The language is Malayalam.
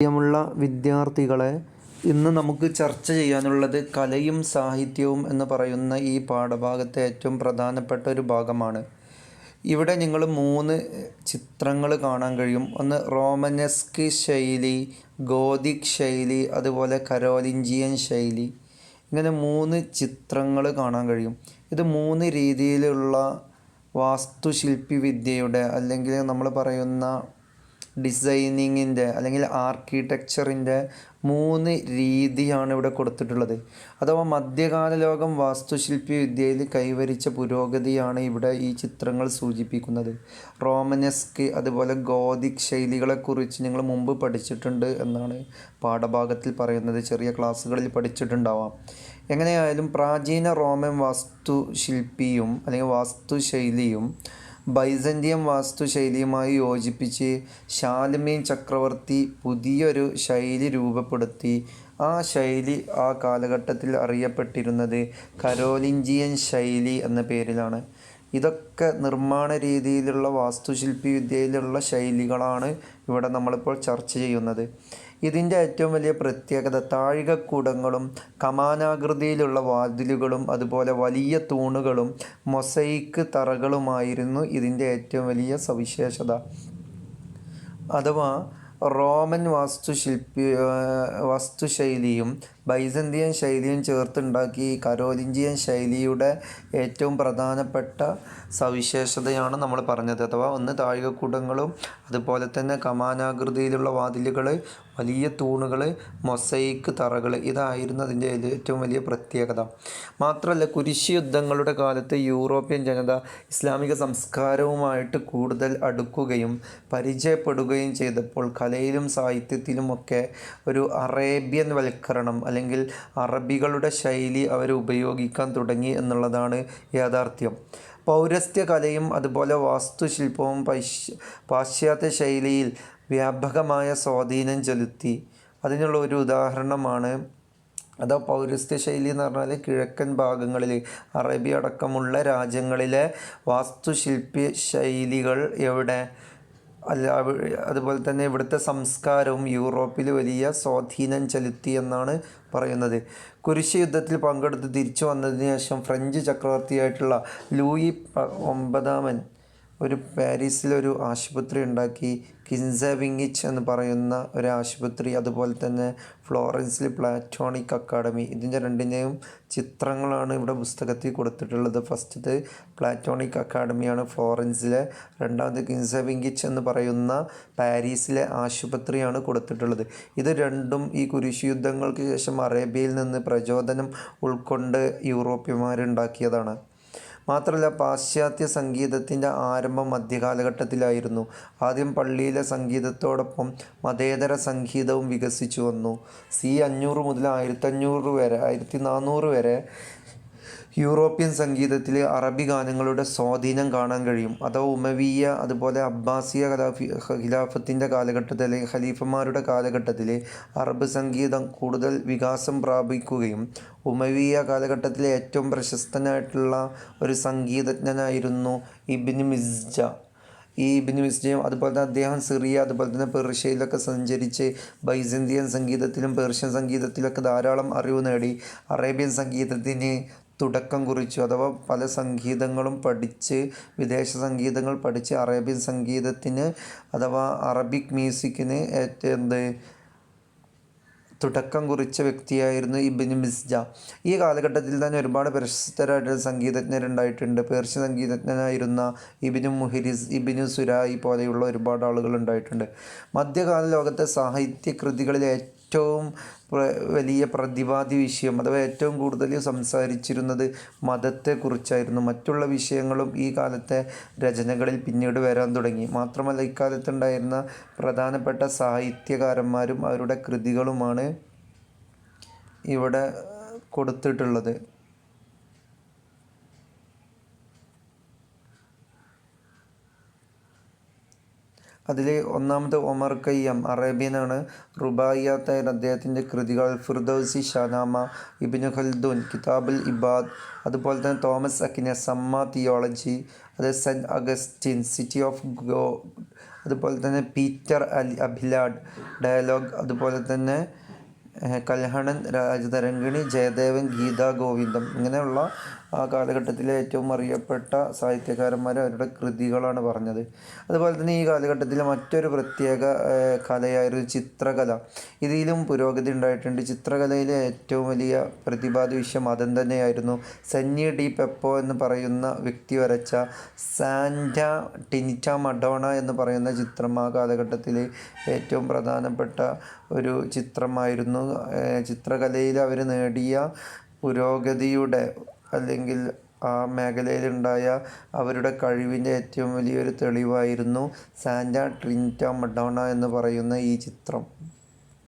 പ്രിയമുള്ള വിദ്യാർത്ഥികളെ ഇന്ന് നമുക്ക് ചർച്ച ചെയ്യാനുള്ളത് കലയും സാഹിത്യവും എന്ന് പറയുന്ന ഈ പാഠഭാഗത്തെ ഏറ്റവും പ്രധാനപ്പെട്ട ഒരു ഭാഗമാണ്. ഇവിടെ നിങ്ങൾ മൂന്ന് ചിത്രങ്ങൾ കാണാൻ കഴിയും. ഒന്ന് റോമനസ്ക് ശൈലി ഗോതിക് ശൈലി അതുപോലെ കരോലിഞ്ചിയൻ ശൈലി. ഇങ്ങനെ മൂന്ന് ചിത്രങ്ങൾ കാണാൻ കഴിയും. ഇത് മൂന്ന് രീതിയിലുള്ള വാസ്തുശില്പി വിദ്യയുടെ അല്ലെങ്കിൽ നമ്മൾ പറയുന്ന ഡിസൈനിങ്ങിന്റെ അല്ലെങ്കിൽ ആർക്കിടെക്ചറിന്റെ മൂന്ന് രീതിയാണ് ഇവിടെ കൊടുത്തിട്ടുള്ളത്. അഥവാ മധ്യകാല ലോകം വാസ്തുശില്പി വിദ്യയിൽ കൈവരിച്ച പുരോഗതിയാണ് ഇവിടെ ഈ ചിത്രങ്ങൾ സൂചിപ്പിക്കുന്നത്. റോമനസ്ക് അതുപോലെ ഗോതിക് ശൈലികളെക്കുറിച്ച് നിങ്ങൾ മുമ്പ് പഠിച്ചിട്ടുണ്ട് എന്നാണ് പാഠഭാഗത്തിൽ പറയുന്നത്. ചെറിയ ക്ലാസ്സുകളിൽ പഠിച്ചിട്ടുണ്ടാവാം. എങ്ങനെയായാലും പ്രാചീന റോമൻ വാസ്തുശില്പിയും അല്ലെങ്കിൽ വാസ്തുശൈലിയും ബൈസന്റിയം വാസ്തുശൈലിയുമായി യോജിപ്പിച്ച് ഷാലമീൻ ചക്രവർത്തി പുതിയൊരു ശൈലി രൂപപ്പെടുത്തി. ആ ശൈലി ആ കാലഘട്ടത്തിൽ അറിയപ്പെട്ടിരുന്നത് കരോലിഞ്ചിയൻ ശൈലി എന്ന പേരിലാണ്. ഇതൊക്കെ നിർമ്മാണ രീതിയിലുള്ള വാസ്തുശില്പി വിദ്യയിലുള്ള ശൈലികളാണ് ഇവിടെ നമ്മളിപ്പോൾ ചർച്ച ചെയ്യുന്നത്. ഇതിന്റെ ഏറ്റവും വലിയ പ്രത്യേകത താഴികക്കൂടങ്ങളും കമാനാകൃതിയിലുള്ള വാതിലുകളും അതുപോലെ വലിയ തൂണുകളും മൊസൈക്ക് തറകളുമായിരുന്നു ഇതിന്റെ ഏറ്റവും വലിയ സവിശേഷത. അഥവാ റോമൻ വാസ്തുശില്പി വാസ്തുശൈലിയും ബൈസന്തിയൻ ശൈലിയും ചേർത്തുണ്ടാക്കി ഈ കരോലിഞ്ചിയൻ ശൈലിയുടെ ഏറ്റവും പ്രധാനപ്പെട്ട സവിശേഷതയാണ് നമ്മൾ പറഞ്ഞത്. അഥവാ ഒന്ന് താഴികക്കൂടങ്ങളും അതുപോലെ തന്നെ കമാനാകൃതിയിലുള്ള വാതിലുകൾ വലിയ തൂണുകൾ മൊസൈക്ക് തറകൾ ഇതായിരുന്നു അതിന്റെ ഏറ്റവും വലിയ പ്രത്യേകത. മാത്രമല്ല കുരിശ് യുദ്ധങ്ങളുടെ കാലത്ത് യൂറോപ്യൻ ജനത ഇസ്ലാമിക സംസ്കാരവുമായിട്ട് കൂടുതൽ അടുക്കുകയും പരിചയപ്പെടുകയും ചെയ്തപ്പോൾ കലയിലും സാഹിത്യത്തിലുമൊക്കെ ഒരു അറേബ്യൻ വൽക്കരണം അല്ലെങ്കിൽ അറബികളുടെ ശൈലി അവർ ഉപയോഗിക്കാൻ തുടങ്ങി എന്നുള്ളതാണ് യാഥാർത്ഥ്യം. പൗരസ്ത്യ കലയും അതുപോലെ വാസ്തുശില്പവും പശ്ച പാശ്ചാത്യ ശൈലിയിൽ വ്യാപകമായ സ്വാധീനം ചെലുത്തി. അതിനുള്ള ഒരു ഉദാഹരണമാണ് അതോ പൗരസ്ത്യ ശൈലി എന്ന് പറഞ്ഞാൽ കിഴക്കൻ ഭാഗങ്ങളിൽ അറബി അടക്കമുള്ള രാജ്യങ്ങളിലെ വാസ്തുശില്പി ശൈലികൾ എവിടെ? അല്ല അതുപോലെ തന്നെ ഇവിടുത്തെ സംസ്കാരവും യൂറോപ്പിൽ വലിയ സ്വാധീനം ചെലുത്തി എന്നാണ് പറയുന്നത്. കുരിശ് യുദ്ധത്തിൽ പങ്കെടുത്ത് തിരിച്ചു വന്നതിന് ശേഷം ഫ്രഞ്ച് ചക്രവർത്തിയായിട്ടുള്ള ലൂയി ഒമ്പതാമൻ ഒരു പാരീസിലൊരു ആശുപത്രി ഉണ്ടാക്കി കിൻസവിങ്ങിച്ച് എന്ന് പറയുന്ന ഒരു ആശുപത്രി അതുപോലെ തന്നെ ഫ്ലോറൻസിൽ പ്ലാറ്റോണിക് അക്കാഡമി ഇതിന്റെ രണ്ടിന്റെയും ചിത്രങ്ങളാണ് ഇവിടെ പുസ്തകത്തിൽ കൊടുത്തിട്ടുള്ളത്. ഫസ്റ്റത് പ്ലാറ്റോണിക് അക്കാഡമിയാണ് ഫ്ലോറൻസിലെ രണ്ടാമത് കിൻസവിങ്ങിച്ച് എന്ന് പറയുന്ന പാരീസിലെ ആശുപത്രിയാണ് കൊടുത്തിട്ടുള്ളത്. ഇത് രണ്ടും ഈ കുരിശു യുദ്ധങ്ങൾക്ക് ശേഷം അറേബ്യയിൽ നിന്ന് പ്രചോദനം ഉൾക്കൊണ്ട് യൂറോപ്യന്മാരുണ്ടാക്കിയതാണ്. മാത്രമല്ല പാശ്ചാത്യ സംഗീതത്തിന്റെ ആരംഭം മധ്യകാലഘട്ടത്തിലായിരുന്നു. ആദ്യം പള്ളിയിലെ സംഗീതത്തോടൊപ്പം മതേതര സംഗീതവും വികസിച്ചു വന്നു. സി അഞ്ഞൂറ് മുതൽ ആയിരത്തഞ്ഞൂറ് വരെ ആയിരത്തി നാനൂറ് വരെ യൂറോപ്യൻ സംഗീതത്തിൽ അറബി ഗാനങ്ങളുടെ സ്വാധീനം കാണാൻ കഴിയും. അഥവാ ഉമവിയ അതുപോലെ അബ്ബാസിയ ഖലാഫി ഖിലാഫത്തിന്റെ കാലഘട്ടത്തിൽ ഖലീഫന്മാരുടെ കാലഘട്ടത്തിൽ അറബ് സംഗീതം കൂടുതൽ വികാസം പ്രാപിക്കുകയും ഉമവിയ കാലഘട്ടത്തിലെ ഏറ്റവും പ്രശസ്തനായിട്ടുള്ള ഒരു സംഗീതജ്ഞനായിരുന്നു ഇബിൻ മിസ്ജ. ഈ ഇബിന് മിസ്ജയും അതുപോലെ തന്നെ അദ്ദേഹം സിറിയ അതുപോലെ തന്നെ പേർഷ്യയിലൊക്കെ സഞ്ചരിച്ച് ബൈസന്തിയൻ സംഗീതത്തിലും പേർഷ്യൻ സംഗീതത്തിലൊക്കെ ധാരാളം അറിവ് നേടി. അറേബ്യൻ സംഗീതത്തിന് തുടക്കം കുറിച്ചു. അഥവാ പല സംഗീതങ്ങളും പഠിച്ച് വിദേശ സംഗീതങ്ങൾ പഠിച്ച് അറേബ്യൻ സംഗീതത്തിന് അഥവാ അറബിക് മ്യൂസിക്കിന് ഏറ്റവും എന്ത് തുടക്കം കുറിച്ച വ്യക്തിയായിരുന്നു ഇബിന് മിസ്ജ. ഈ കാലഘട്ടത്തിൽ തന്നെ ഒരുപാട് പ്രശസ്തരായിട്ടുള്ള സംഗീതജ്ഞരുണ്ടായിട്ടുണ്ട്. പേർഷ്യ സംഗീതജ്ഞനായിരുന്ന ഇബിനു മുഹിരിസ് ഇബിനു സുരായി പോലെയുള്ള ഒരുപാട് ആളുകൾ ഉണ്ടായിട്ടുണ്ട്. മധ്യകാല ലോകത്തെ സാഹിത്യ കൃതികളിൽ ഏറ്റവും വലിയ പ്രതിപാദ്യ വിഷയം അഥവാ ഏറ്റവും കൂടുതൽ സംസാരിച്ചിരുന്നത് മതത്തെക്കുറിച്ചായിരുന്നു. മറ്റുള്ള വിഷയങ്ങളും ഈ കാലത്തെ രചനകളിൽ പിന്നീട് വരാൻ തുടങ്ങി. മാത്രമല്ല ഇക്കാലത്തുണ്ടായിരുന്ന പ്രധാനപ്പെട്ട സാഹിത്യകാരന്മാരും അവരുടെ കൃതികളുമാണ് ഇവിടെ കൊടുത്തിട്ടുള്ളത്. അതിൽ ഒന്നാമത് ഒമർ കയ്യം അറേബ്യനാണ്. റുബായിയാത്തായ അദ്ദേഹത്തിന്റെ കൃതികൾ ഫിർദൗസി ഷാനാമ ഇബിനു ഖൽദുൻ കിതാബുൽ ഇബാദ് അതുപോലെ തന്നെ തോമസ് അക്കിനെ സമ്മ തിയോളജി അത് saint Augustine city of God അതുപോലെ തന്നെ പീറ്റർ അലി അഭിലാഡ് ഡയലോഗ് അതുപോലെ തന്നെ ഏഹ്, കൽഹണൻ രാജതരംഗിണി ജയദേവൻ ഗീതാ ഗോവിന്ദം ഇങ്ങനെയുള്ള ആ കാലഘട്ടത്തിലെ ഏറ്റവും അറിയപ്പെട്ട സാഹിത്യകാരന്മാർ അവരുടെ കൃതികളാണ് പറഞ്ഞത്. അതുപോലെ തന്നെ ഈ കാലഘട്ടത്തിലെ മറ്റൊരു പ്രത്യേക കലയായൊരു ചിത്രകല. ഇതിലും പുരോഗതി ഉണ്ടായിട്ടുണ്ട്. ചിത്രകലയിലെ ഏറ്റവും വലിയ പ്രതിപാദ്യ വിഷയം അതും തന്നെയായിരുന്നു. സന്നി ഡി പെപ്പോ എന്ന് പറയുന്ന വ്യക്തി വരച്ച സാന്റ ടിനിറ്റ മഡോണ എന്ന് പറയുന്ന ചിത്രം ആ കാലഘട്ടത്തിൽ ഏറ്റവും പ്രധാനപ്പെട്ട ഒരു ചിത്രമായിരുന്നു. ചിത്രകലയിൽ അവർ നേടിയ പുരോഗതിയുടെ അല്ലെങ്കിൽ ആ മേഖലയിലുണ്ടായ അവരുടെ കഴിവിന്റെ ഏറ്റവും വലിയൊരു തെളിവായിരുന്നു സാന്റ ട്രിനിറ്റ മഡോണ എന്ന് പറയുന്ന ഈ ചിത്രം.